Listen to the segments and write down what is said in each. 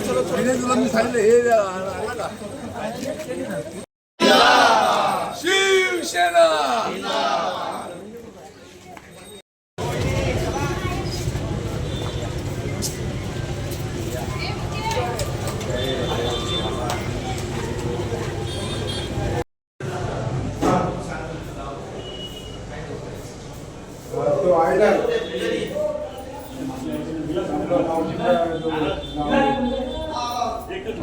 तुला मी सांगितलं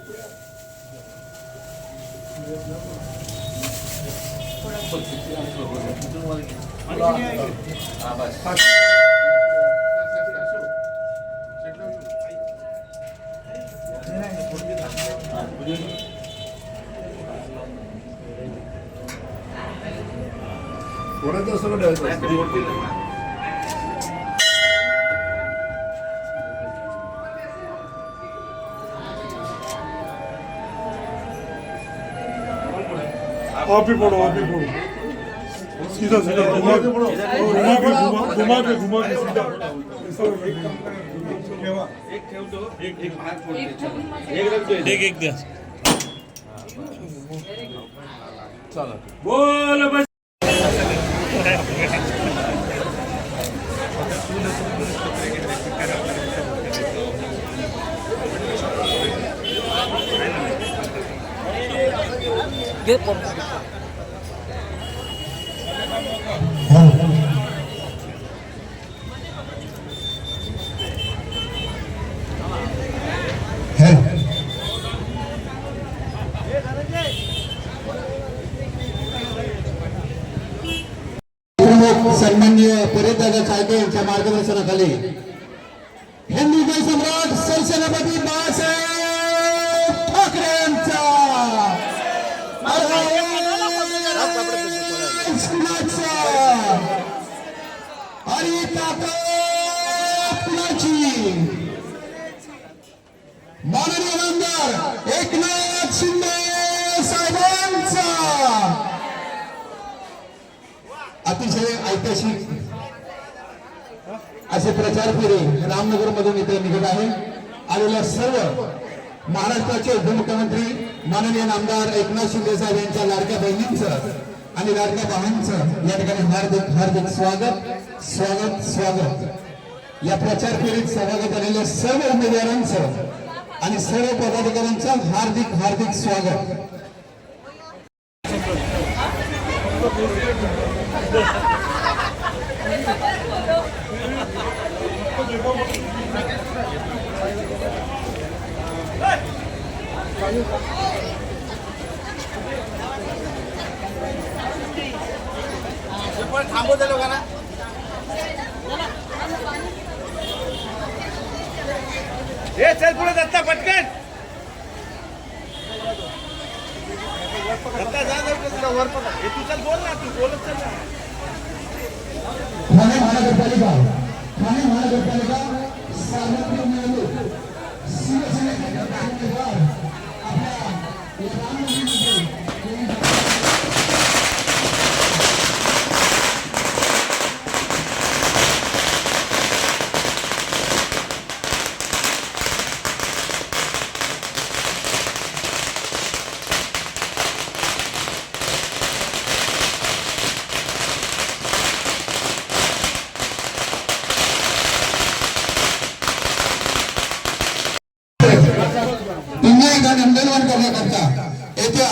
का? शिवसेना आप ही पढ़ो आप ही पढ़ो सीधा सीधा घुमा के घुमा के घुमा घुमा के घुमा के सीधा एक एक द्या बोल बस प्रमुख सन्माननीय परेशदादा चाळके यांच्या मार्गदर्शनाखाली हिंदुजय सम्राट सरसेनापती बाळासाहेब ठाकरे यांचा आणि ताकद कुणाची माननीय आमदार एकनाथ शिंदे साहेबांचा अतिशय ऐतिहासिक असे प्रचार फेरे रामनगर मधून इथे निघत आहे. आलेल्या सर्व महाराष्ट्राचे उपमुख्यमंत्री माननीय आमदार एकनाथ शिंदे साहेब यांच्या लाडक्या बहिणींचं आणि लाडक्या या ठिकाणी हार्दिक हार्दिक स्वागत स्वागत स्वागत. या प्रचार फेरीत सहभागी झालेल्या सर्व उमेदवारांचं आणि सर्व पदाधिकाऱ्यांचं हार्दिक हार्दिक स्वागत. पण थांबवते लोकांना. हे चल पुढे दत्ता पटकन. दत्ता जा तुला वर पकड. हे तू चल बोल ना तू बोलत चल ना. ठाणे महानगरपालिका. ठाणे महानगरपालिका सार्वत्रिक निवडणूक. पुन्हा एकदा नंदनवन करण्याकरता येत्या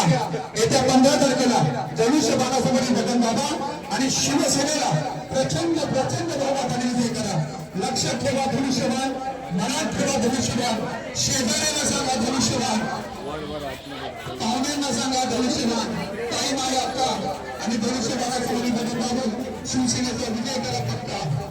येत्या पंधरा तारखेला धनुष्यबाणासमोरील भगन बाबा आणि शिवसेनेला प्रचंड प्रचंड बहुमताने विजय करा. लक्षात ठेवा धनुष्यबाण मनात ठेवा धनुष्यबाण शेजाऱ्यांना सांगा धनुष्यबाण. पाहुण्यांना सांगा धनुष्यबाण. ताई माय अक्का आणि धनुष्यबाणासमोरील भगन बाबू शिवसेनेचा विजय करा पक्का